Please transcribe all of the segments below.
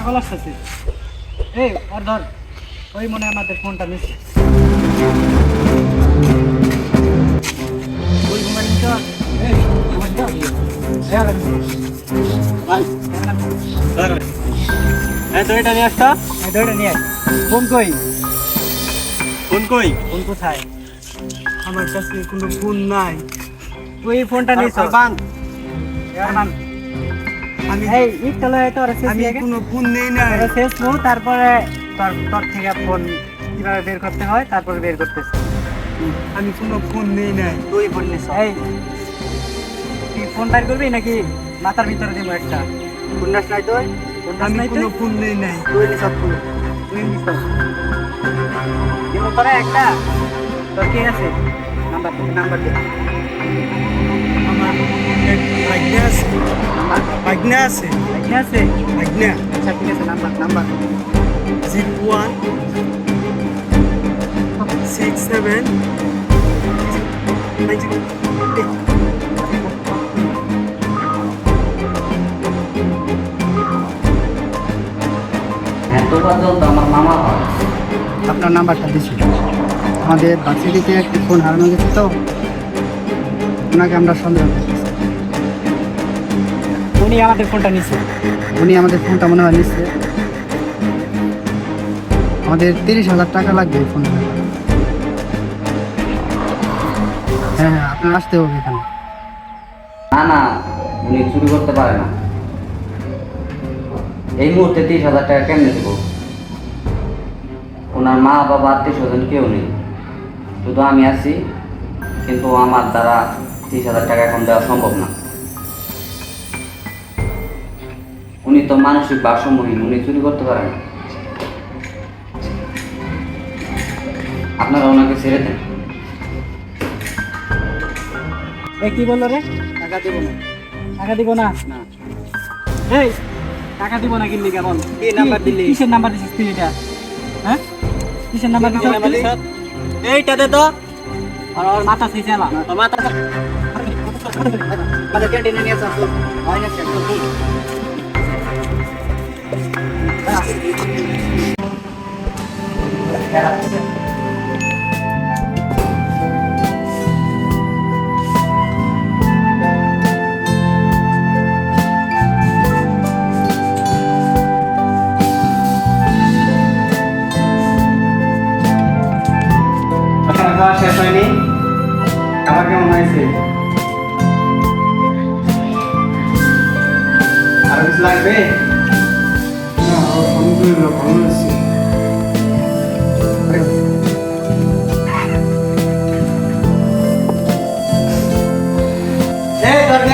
পাগল আসতেছে এই আর ধর ওই মনে হয় আমাদের ফোনটা নিচ্ছে ওই মোবাইল নিতে এই মোবাইল দাও এই আর ভাই এই তো এটা নিয়ে আসতা এই দৌড়ে নিয়ে আয়। ফোন কই? কোন কই? ফোন কোথায়? আমার কাছে কোনো ফোন নাই। এই ফোনটা নিছ। বাং আমি এই ই চলে আর শেষ আমি কোনো ফোন নেই তোরা শেষ মু তারপরে তোর তোর থেকে ফোন কীভাবে বের করতে হয় তারপরে বের করতেছে। আমি কোনো ফোন নেই নাই। তুই নিস এই। তুই ফোন বের করবি নাকি মাথার ভিতরে দিব একটা? ফোন নাই তুই? আমি কোনো ফোন নেই নাই। তুই ফোন। তোরা একটা। তোর কে আছে? নাম্বার নাম্বার দে। ভাগ্নে আছে। কে আছে? ভাগ্নে আচ্ছা ঠিক আছে number number. Zero one six seven আমার মামা হয়। আপনার নাম্বারটা দিছি। আমাদের ভার্সিটিতে একটি ফোন হারানো গেছে তো ওনাকে আমরা সন্দেহ উনি আমাদের ফোনটা নিচ্ছে উনি আমাদের ফোনটা মনে হয় নিচ্ছে আমাদের তিরিশ হাজার টাকা লাগবে এই ফোনটা। হ্যাঁ হ্যাঁ আপনার আসতে হবে এখানে। না না উনি চুরি করতে পারে না। এই মুহূর্তে তিরিশ হাজার টাকা কেমনে দেবো? ওনার মা বাবা আত্মীয় স্বজন কেউ নেই। শুধু আমি আছি কিন্তু আমার দ্বারা তিরিশ হাজার টাকা এখন দেওয়া সম্ভব না। উনি তো মানসিক ভারসাম্যহীন উনি চুরি করতে পারেন না। আপনারা ওনাকে ছেড়ে দেন। এ কি বলল রে? টাকা দিব না। টাকা দিব না? না। এই টাকা দিব না কিনলি কেমন? কি নাম্বার দিলি? কিসের নাম্বার দিছিস তুই এটা? হ্যাঁ? কিসের নাম্বার দিছিস? এইটা দে তো। আর ওর মাথা সেই চালা। মাথা আমাদের ক্যান্টিনে নিয়ে আসো হয় না খাওয়া শেষ হয়নি? খাবার কেমন হয়েছে? আর কিছু লাগবে? আলহামদুলিল্লাহ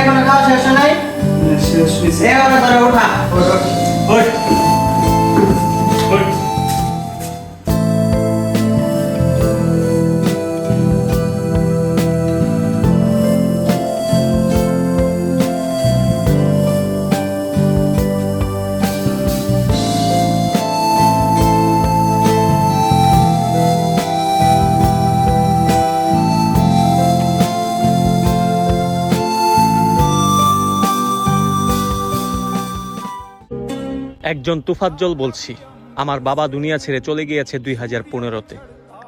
ভালো খাওয়া শেষ হয় হয়েছে এই ওরা ধরে ওঠা ওই। একজন তুফাজ্জল বলছি, আমার বাবা দুনিয়া ছেড়ে চলে গিয়েছে দুই হাজার পনেরোতে।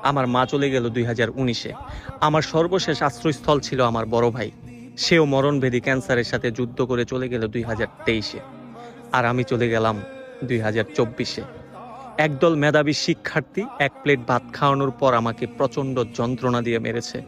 আমার মা চলে গেল দুই হাজার উনিশে। আমার সর্বশেষ আশ্রয়স্থল ছিল আমার বড় ভাই। সেও মরণভেদী ক্যান্সারের সাথে যুদ্ধ করে চলে গেল দুই হাজার তেইশে। আর আমি চলে গেলাম দুই হাজার চব্বিশে। একদল মেধাবী শিক্ষার্থী এক প্লেট ভাত খাওয়ানোর পর আমাকে প্রচণ্ড যন্ত্রণা দিয়ে মেরেছে।